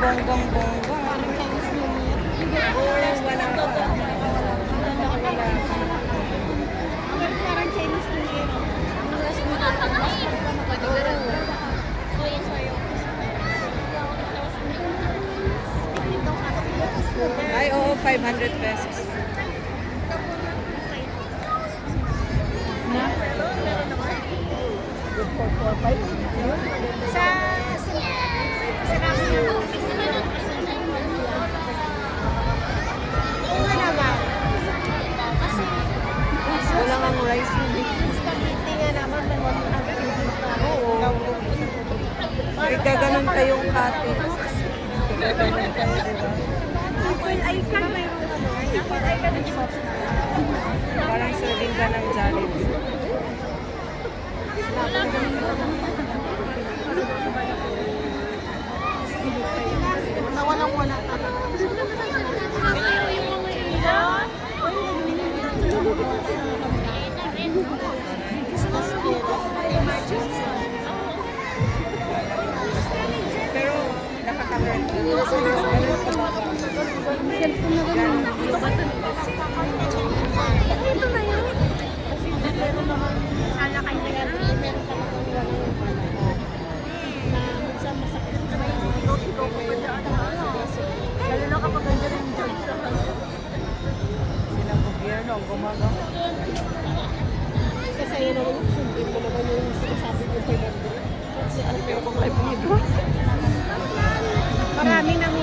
bonggang bongga. Oh, wala pa. Parang Chinese New Year. Ay, oo, oh, 500 pesos. Good for 4-5. Ay, gaganon kayong kate. Gaganon kayo, di ba? Apple icon mayroon ano. Apple icon ng sauce. Parang Ang. Kasi yun yung sundin mo naman yung sinasabi ko kay Lando. Kasi ano pero kung may pumidwa. Marami nang